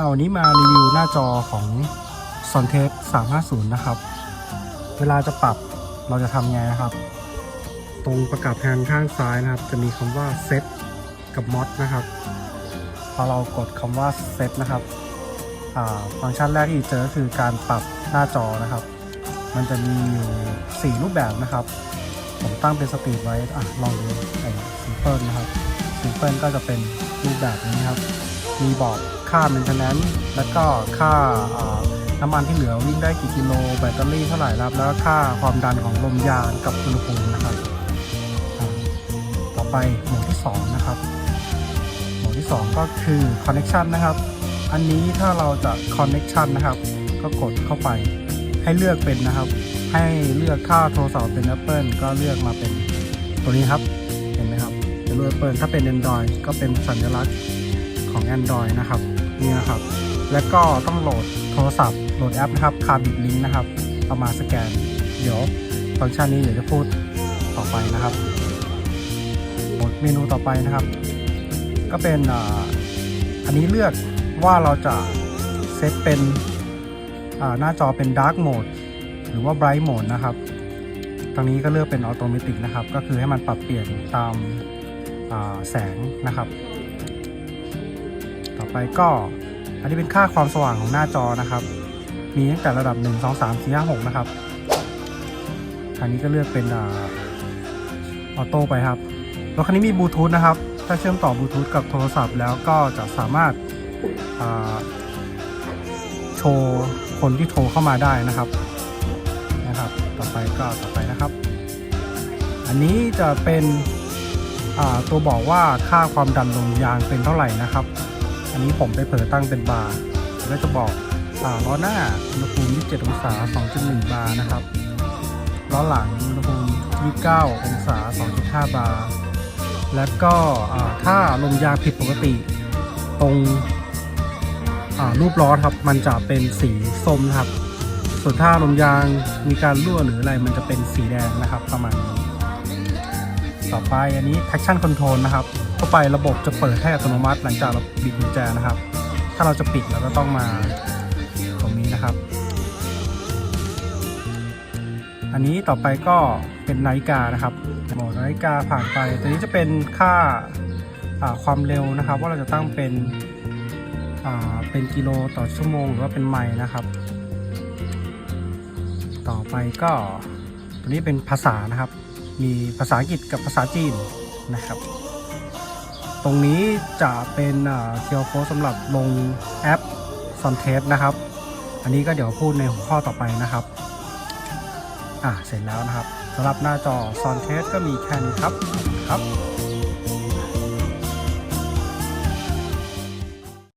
เอาวันนี้มารีวิวหน้าจอของ s o n t e 350 นะครับ เวลาจะปรับเราจะทำไงนะครับ ตรงประกับแผงข้างซ้ายนะครับ จะมีคำว่า set กับ mod นะครับ พอเรากดคำว่า set นะครับฟังก์ชันแรกที่เจอคือการปรับหน้าจอนะครับ มันจะมีอยู่4รูปแบบนะครับ ผมตั้งเป็นสปีดไว้อะลองดูไอ้ซิมเพิลนะครับซิมเพิลก็จะเป็นรูปแบบนี้ครับ มีบอกค่า maintenance แล้วก็ค่าน้ำมันที่เหลือวิ่งได้กี่กิโลแบตเตอรี่เท่าไหร่ครับ แล้วค่าความดันของลมยางกับอุณหภูมินะครับ ต่อไปโหมดที่ 2 นะครับโหมดที่ 2 ก็คือ connection นะครับ อันนี้ถ้าเราจะ connection นะครับ ก็กดเข้าไปให้เลือกเป็นนะครับ ให้เลือกค่าโทรศัพท์เป็น Apple ก็เลือกมาเป็นตัวนี้ครับ เห็นไหมครับเป็นรูป Apple ถ้าเป็น Android ก็เป็นสัญลักษณ์ ของ Android นะครับนี่นะครับ แล้วก็ต้องโหลดโทรศัพท์โหลดแอปนะครับ c a r b i t Link นะครับเอามาสแกน เดี๋ยวฟังก์ชันนี้เดี๋ยวจะพูดต่อไปนะครับหมดเมนูต่อไปนะครับ ก็เป็นอ,อันนี้เลือกว่าเราจะเซตเป็นหน้าจอเป็น Dark Mode หรือว่า Bright Mode นะครับตรงนี้ก็เลือกเป็น Automatic นะครับ ก็คือให้มันปรับเปลี่ยนตามาแสงนะครับ ไปก็ อันนี้เป็นค่าความสว่างของหน้าจอนะครับ มีตั้งแต่ระดับ 1 2 3 4 5 6 นะครับอันนี้ก็เลือกเป็นออโต้ไปครับรถคันนี้มีบลูทูธนะครับ ถ้าเชื่อมต่อบลูทูธกับโทรศัพท์แล้วก็จะสามารถาโชว์คนที่โทรเข้ามาได้นะครับนะครับ ต่อไปก็ต่อไปนะครับ อันนี้จะเป็นตัวบอกว่าค่าความดันลมยางเป็นเท่าไหร่นะครับ อันนี้ผมไปเผลอตั้งเป็นบาร์แล้วจะบอกอ่าล้อหน้าอุณหภูมิ 27 องศา 2.1 บาร์นะครับล้อหลังอุณหภูมิ 29 องศา 2.5 บาร์แล้วก็อ่าถ้าลมยางผิดปกติ ตรงอ่ารูปล้อครับ มันจะเป็นสีส้มครับ ส่วนถ้าลมยางมีการรั่วหรืออะไรมันจะเป็นสีแดงนะครับประมาณนี้ ต่อไปอันนี้ traction control นะครับเข้าไประบบจะเปิดให้อัตโนมัติ หลังจากเราบิดกุญแจนะครับ ถ้าเราจะปิดเราก็ต้องมาตรงนี้นะครับ อันนี้ต่อไปก็เป็นนาฬิกานะครับโหมดนาฬิกาผ่านไปตัวนี้จะเป็นค่าาความเร็วนะครับ ว่าเราจะตั้งเป็นเป็นกิโลต่อชั่วโมงหรือว่าเป็นไมล์นะครับ ต่อไปก็ตัวนี้เป็นภาษานะครับ มีภาษาอังกฤษกับภาษาจีนนะครับ ตรงนี้จะเป็นเคียวโค้ดสำหรับลงแอป s o n t e s t นะครับ อันนี้ก็เดี๋ยวพูดในหัวข้อต่อไปนะครับ อะเสร็จแล้วนะครับสำหรับหน้าจอ s o n t e s t ก็มีแค่นี้ครับครับ